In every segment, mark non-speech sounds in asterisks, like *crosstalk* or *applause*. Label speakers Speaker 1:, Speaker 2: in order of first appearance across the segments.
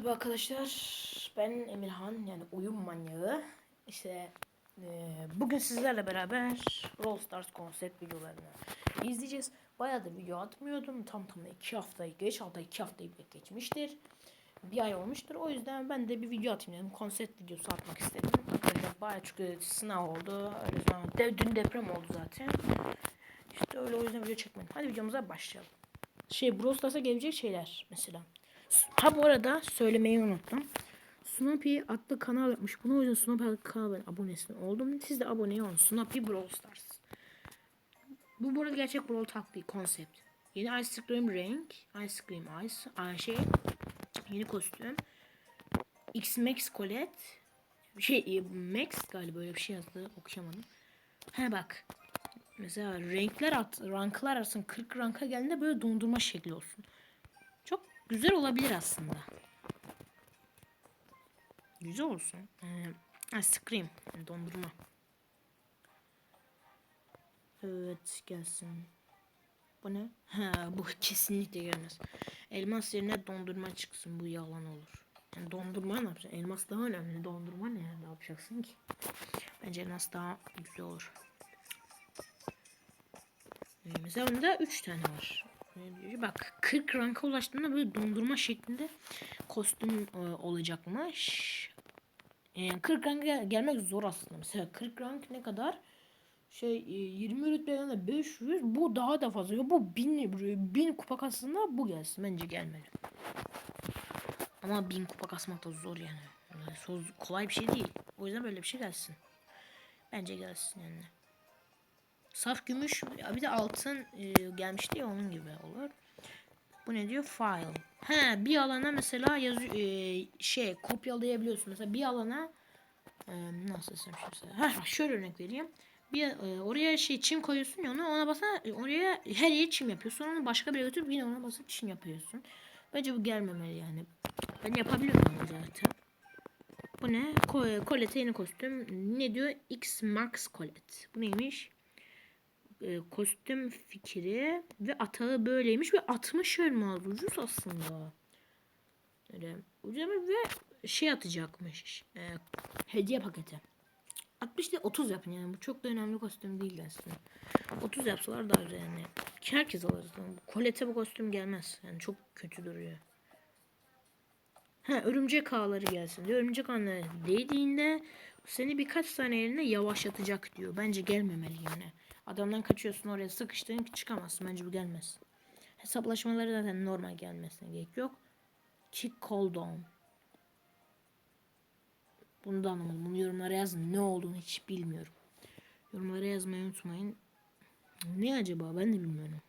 Speaker 1: Merhaba arkadaşlar ben Emirhan yani oyun manyağı. İşte e, bugün sizlerle beraber Brawl Stars konsept videolarını izleyeceğiz. Bayağıdır video atmıyordum tam tamına 2 haftayı geç hatta 2 haftayı bile geçmiştir. Bir ay olmuştur o yüzden ben de bir video atayım dedim konsept videosu atmak istedim. Arkadaşlar bayağı çünkü sınav oldu öyle zaman de, dün deprem oldu zaten. İşte öyle o yüzden video çekmedim. Hadi videomuza başlayalım. Şey Brawl Stars'a gelecek şeyler mesela Ha bu arada söylemeyi unuttum. Snoopy adlı kanal yapmış. Buna o yüzden Snoopy adlı kanala ben oldum. Siz de abone olun. Snoopy Brawl Stars. Bu bu arada gerçek Brawl Talk. Konsept. Yeni Ice Cream renk. Ice Cream Ice. Aa, şey. Yeni kostüm. X Max Colette. Şey e, Max galiba böyle bir şey yazdı. Okuyamadım. He bak. Mesela renkler at, ranklar arasında 40 ranka geldiğinde böyle dondurma şekli olsun. Güzel olabilir aslında. Güzel olsun. Ee, ice cream. Yani dondurma. Evet gelsin. Bu ne? Ha bu *laughs* kesinlikle gelmez. Elmas yerine dondurma çıksın. Bu yalan olur. Yani dondurma ne yapacaksın? Elmas daha önemli. Dondurma ne? Ne yapacaksın ki? Bence elmas daha güzel olur. Ee, mesela onda 3 tane var. Bak 40 ranka ulaştığında böyle dondurma şeklinde kostüm e, olacakmış. Yani 40 ranka gelmek zor aslında. Mesela 40 rank ne kadar? Şey e, 20 rütbeden 500 bu daha da fazla. Bu 1000 1000 kupa kasında bu gelsin. Bence gelmeli. Ama 1000 kupa kasmak da zor yani. yani kolay bir şey değil. O yüzden böyle bir şey gelsin. Bence gelsin yani. Saf gümüş bir de altın e, gelmişti ya onun gibi olur. Bu ne diyor? File. He bir alana mesela yazı e, şey kopyalayabiliyorsun. Mesela bir alana e, nasıl desem şimdi şöyle örnek vereyim. Bir e, oraya şey çim koyuyorsun ya onu ona basana oraya her yeri çim yapıyorsun. Onu başka bir yere götürüp yine ona basıp çim yapıyorsun. Bence bu gelmemeli yani. Ben yapabilirim ama zaten. Bu ne? Colette yeni kostüm. Ne diyor? X Max Colette. Bu neymiş? E, kostüm fikri ve atağı böyleymiş ve 60 elmas ucuz aslında. Öyle ucuz ve şey atacakmış. E, hediye paketi. 60 değil 30 yapın yani bu çok da önemli kostüm değil aslında. 30 yapsalar daha güzel yani. Herkes alır. Kolete bu kostüm gelmez. Yani çok kötü duruyor. Ha örümcek ağları gelsin diyor. Örümcek ağları değdiğinde seni birkaç saniye yavaşlatacak diyor. Bence gelmemeli yani. Adamdan kaçıyorsun oraya sıkıştın çıkamazsın. Bence bu gelmez. Hesaplaşmaları zaten normal gelmesine gerek yok. Kick call. Bunu da anlamadım. Bunu yorumlara yazın. Ne olduğunu hiç bilmiyorum. Yorumlara yazmayı unutmayın. Ne acaba ben de bilmiyorum.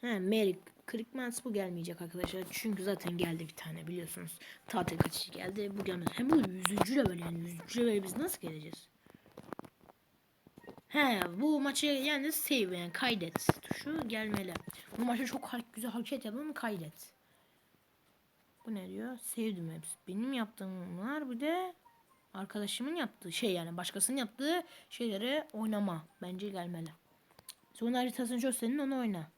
Speaker 1: He Mary Crickmans bu gelmeyecek arkadaşlar. Çünkü zaten geldi bir tane biliyorsunuz. Tatil kaçışı geldi. Bu gelmez. Hem bu yüzücü level yani yüzücü level biz nasıl geleceğiz? He bu maçı yani save yani kaydet tuşu gelmeli. Bu maçta çok güzel hareket yapalım kaydet. Bu ne diyor? Sevdim hepsi. Benim yaptığım bunlar bir de arkadaşımın yaptığı şey yani başkasının yaptığı şeyleri oynama. Bence gelmeli. Sonra haritasını çok senin onu oyna.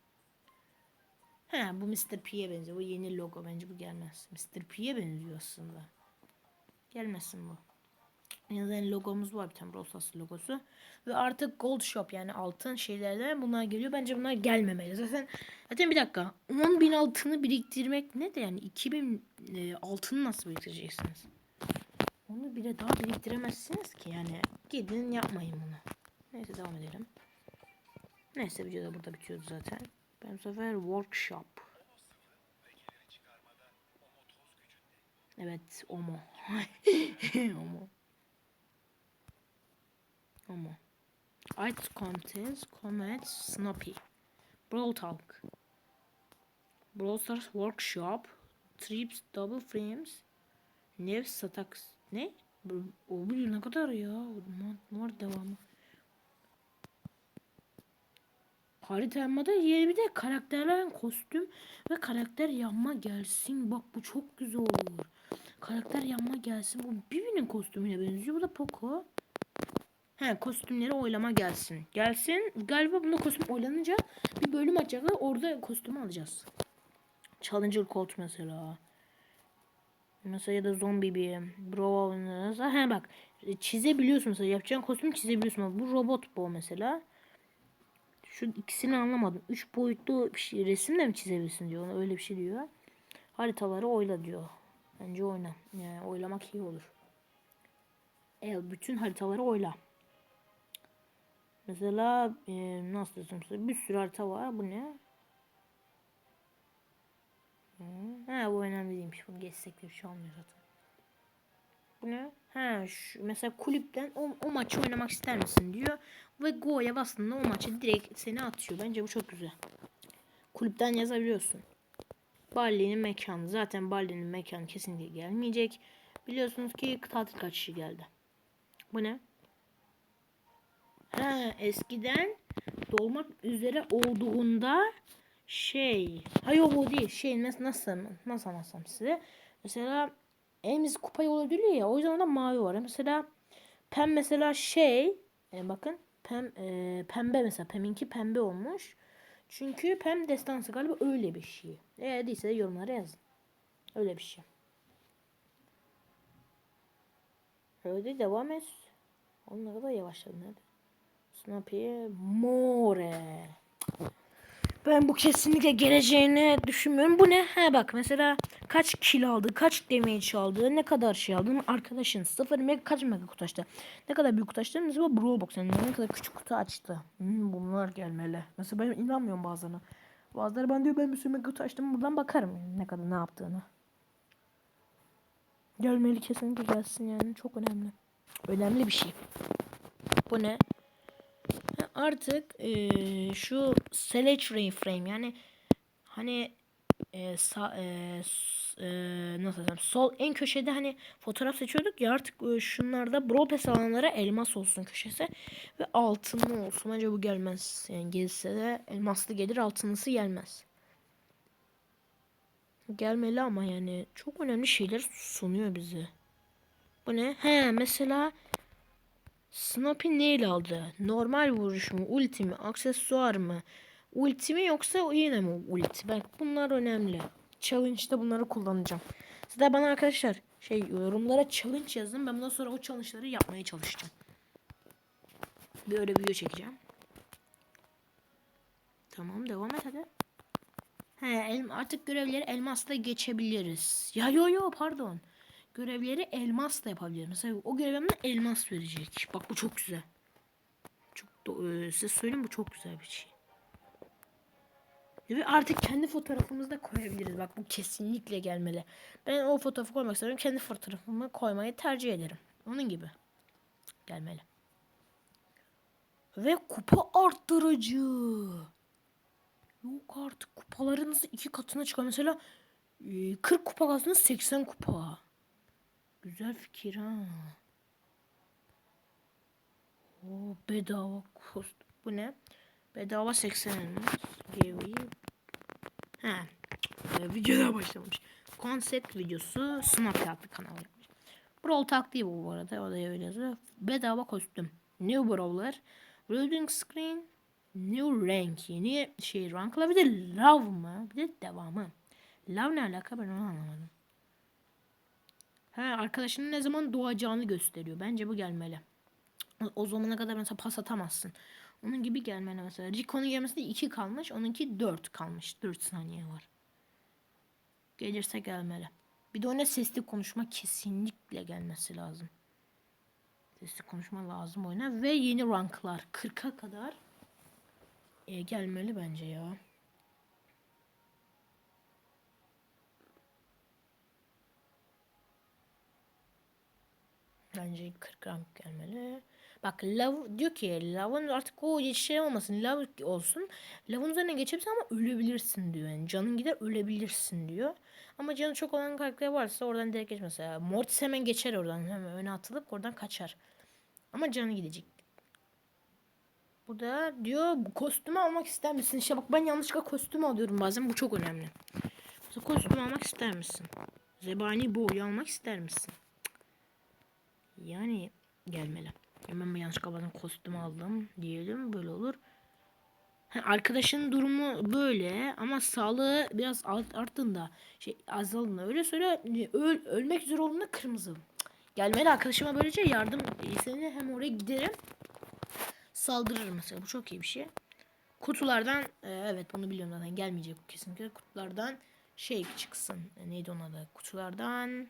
Speaker 1: He bu Mr. P'ye benziyor. Bu yeni logo bence bu gelmez. Mr. P'ye benziyor aslında. Gelmesin bu. Yani logomuz var bir tane Brawl logosu. Ve artık Gold Shop yani altın şeylerden bunlar geliyor. Bence bunlar gelmemeli. Zaten zaten bir dakika. 10 bin altını biriktirmek ne de yani 2000 e, altını nasıl biriktireceksiniz? Onu bile daha biriktiremezsiniz ki yani. Gidin yapmayın bunu. Neyse devam edelim. Neyse video da burada bitiyordu zaten. Ben bu sefer workshop. Evet, Omo. *laughs* Omo. Ama. Ice Contest, Comet, Snoopy. Brawl Talk. Brawl Stars Workshop. Trips, Double Frames. Nev Satax. Ne? O bir ne kadar ya? Var devamı? Harita yanmada yeni bir de karakterlerin kostüm ve karakter yanma gelsin. Bak bu çok güzel olur. Karakter yanma gelsin. Bu birbirinin kostümüne benziyor. Bu da Poco. He kostümleri oylama gelsin. Gelsin. Galiba bunda kostüm oylanınca bir bölüm açacaklar. Orada kostümü alacağız. Challenger Colt mesela. Mesela ya da zombi bir brownness. Ha bak çizebiliyorsun mesela yapacağın kostüm çizebiliyorsun. Bu robot bu mesela. Şu ikisini anlamadım. Üç boyutlu bir şey, resim de mi çizebilirsin diyor. Öyle bir şey diyor. Haritaları oyla diyor. Bence oyna. Yani oylamak iyi olur. El bütün haritaları oyla. Mesela e, nasıl desem size bir sürü harita var. Bu ne? Ha bu önemli değilmiş. Bunu geçsek bir şey olmuyor zaten. Bu ne? Ha şu, mesela kulüpten o, o maçı oynamak ister misin diyor. Ve go'ya bastığında o maçı direkt seni atıyor. Bence bu çok güzel. Kulüpten yazabiliyorsun. Barley'nin mekanı. Zaten Barley'nin mekanı kesinlikle gelmeyecek. Biliyorsunuz ki tatil kaçışı geldi. Bu ne? Ha, eskiden dolmak üzere olduğunda şey. Hayır o değil. Şey nasıl nasıl nasıl anlatsam size. Mesela elimiz kupa yolu ödülü ya. O yüzden orada mavi var. Mesela pem mesela şey. E, bakın pem e, pembe mesela peminki pembe olmuş. Çünkü pem destansı galiba öyle bir şey. Eğer değilse de yorumlara yazın. Öyle bir şey. Öyle devam et. Oğlum ne kadar yavaşladı? Snappy More. Ben bu kesinlikle geleceğini düşünmüyorum. Bu ne? Ha bak mesela kaç kill aldı, kaç damage aldı, ne kadar şey aldı. Arkadaşın sıfır mega kaç mega kutu açtı. Ne kadar büyük kutu açtı. Mesela Brawl Box yani ne kadar küçük kutu açtı. Hmm, bunlar gelmeli. Mesela ben inanmıyorum bazılarına. Bazıları ben diyor ben bir sürü mega kutu açtım. Buradan bakarım ne kadar ne yaptığını. Gelmeli kesinlikle gelsin yani çok önemli. Önemli bir şey. Bu ne? Artık e, şu select frame yani hani e, sa, e, e, nasıl desem sol en köşede hani fotoğraf seçiyorduk ya artık e, şunlarda Brawl Pass alanlara elmas olsun köşesi ve altınlı olsun. Bence bu gelmez. Yani gelirse de elmaslı gelir altınlısı gelmez. Gelmeli ama yani çok önemli şeyler sunuyor bize. Bu ne? He mesela Snappy neyle aldı? Normal vuruş mu? Ulti mi? Aksesuar mı? Ulti mi yoksa yine mi ulti? Bak bunlar önemli. Challenge'da bunları kullanacağım. Siz de bana arkadaşlar şey yorumlara challenge yazın. Ben bundan sonra o challenge'ları yapmaya çalışacağım. Bir öyle video çekeceğim. Tamam devam et hadi. He, artık görevleri elmasla geçebiliriz. Ya yo yo pardon görevleri elmasla yapabilirim. Mesela o görevimde elmas verecek. Bak bu çok güzel. Çok da, e, size söyleyeyim bu çok güzel bir şey. Ve artık kendi fotoğrafımızı da koyabiliriz. Bak bu kesinlikle gelmeli. Ben o fotoğrafı koymak istiyorum. Kendi fotoğrafımı koymayı tercih ederim. Onun gibi. Gelmeli. Ve kupa arttırıcı. Yok artık kupalarınızı iki katına çıkar. Mesela 40 kupa kastınız 80 kupa. Güzel fikir ha. O bedava kost. Bu ne? Bedava 80 elmas. Gevi. He. Ee, videoda başlamış. Konsept videosu Snap adlı kanal yapmış. Brawl taktiği bu bu arada. O da öyle yazıyor. Bedava kostüm. New Brawler. Loading screen. New rank. Yeni şey rankla bir de love mı? Bir de devamı. Love ne alaka ben onu anlamadım. He arkadaşının ne zaman doğacağını gösteriyor. Bence bu gelmeli. O zamana kadar mesela pas atamazsın. Onun gibi gelmeli mesela. Rico'nun gelmesinde 2 kalmış. Onunki 4 kalmış. 4 saniye var. Gelirse gelmeli. Bir de ona sesli konuşma kesinlikle gelmesi lazım. Sesli konuşma lazım oyuna. Ve yeni ranklar. 40'a kadar e, gelmeli bence ya. Bence 40 gram gelmeli. Bak lav diyor ki lavın artık o şey olmasın lav olsun. Lavın üzerine geçebilirsin ama ölebilirsin diyor. Yani canın gider ölebilirsin diyor. Ama canı çok olan karakter varsa oradan direkt geç mesela. Mortis hemen geçer oradan hemen öne atılıp oradan kaçar. Ama canı gidecek. Bu da diyor kostümü almak ister misin? İşte bak ben yanlışlıkla kostüm alıyorum bazen bu çok önemli. Mesela kostüm almak ister misin? Zebani boyu almak ister misin? Yani gelmeli. Hemen yanlış kafadan kostüm aldım diyelim böyle olur. Ha, arkadaşın durumu böyle ama sağlığı biraz art- arttığında şey azaldığında öyle söyle öl, ölmek üzere olduğunda kırmızı. Gelmeli arkadaşıma böylece yardım seni hem oraya giderim saldırırım mesela bu çok iyi bir şey. Kutulardan e, evet bunu biliyorum zaten gelmeyecek bu kesinlikle kutulardan şey çıksın E, neydi onun adı kutulardan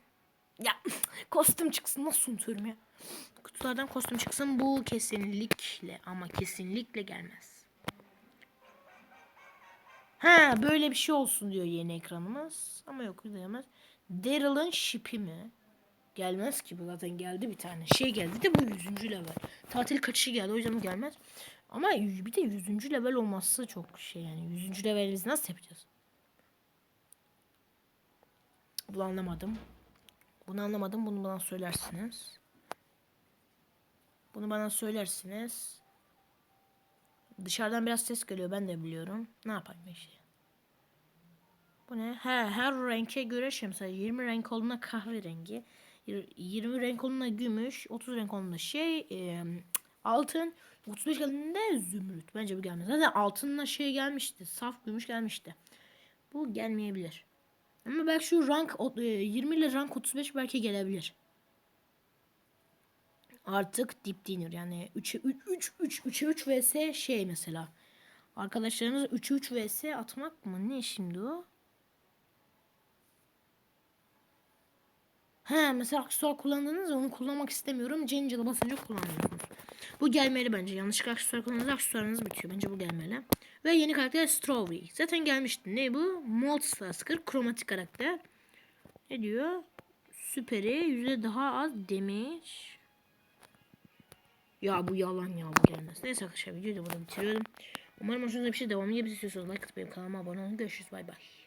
Speaker 1: ya *sniffs* kostüm çıksın nasıl unutuyorum ya kutulardan kostüm çıksın bu kesinlikle ama kesinlikle gelmez. Ha böyle bir şey olsun diyor yeni ekranımız. Ama yok diyemez. Daryl'ın şipi mi? Gelmez ki bu zaten geldi bir tane. Şey geldi de bu 100. level. Tatil kaçışı geldi o yüzden gelmez. Ama bir de 100. level olması çok şey yani. 100. level biz nasıl yapacağız? Bunu anlamadım. Bunu anlamadım. Bunu bana söylersiniz. Bunu bana söylersiniz. Dışarıdan biraz ses geliyor ben de biliyorum. Ne yapayım işte. Bu ne? He, her renge göre şey mesela 20 renk olduğunda kahverengi. yir- 20 renk olduğunda gümüş. 30 renk olduğunda şey e, altın. 35 geldiğinde zümrüt. Bence bu gelmez. Zaten altınla şey gelmişti. Saf gümüş gelmişti. Bu gelmeyebilir. Ama belki şu rank o- e, 20 ile rank 35 belki gelebilir. Artık dip dinner yani 3'e 3 3 3 3'e 3 vs şey mesela. Arkadaşlarınız 3'e 3 vs atmak mı? Ne şimdi o? He mesela aksesuar kullandınız onu kullanmak istemiyorum. Cencel'e basınca kullanıyorsunuz. Bu gelmeli bence. Yanlışlıkla aksesuar kullandığınızda aksesuarınız bitiyor. Bence bu gelmeli. Ve yeni karakter Strawberry. Zaten gelmişti. Ne bu? Molt Stasker. Kromatik karakter. Ne diyor? Süperi. Yüzde daha az damage. Ya bu yalan ya bu gelmez. Neyse arkadaşlar videoyu da burada bitiriyorum. Umarım hoşunuza bir şey devamlı yapıyorsunuz. Like atıp benim kanalıma abone olun. Görüşürüz. Bay bay.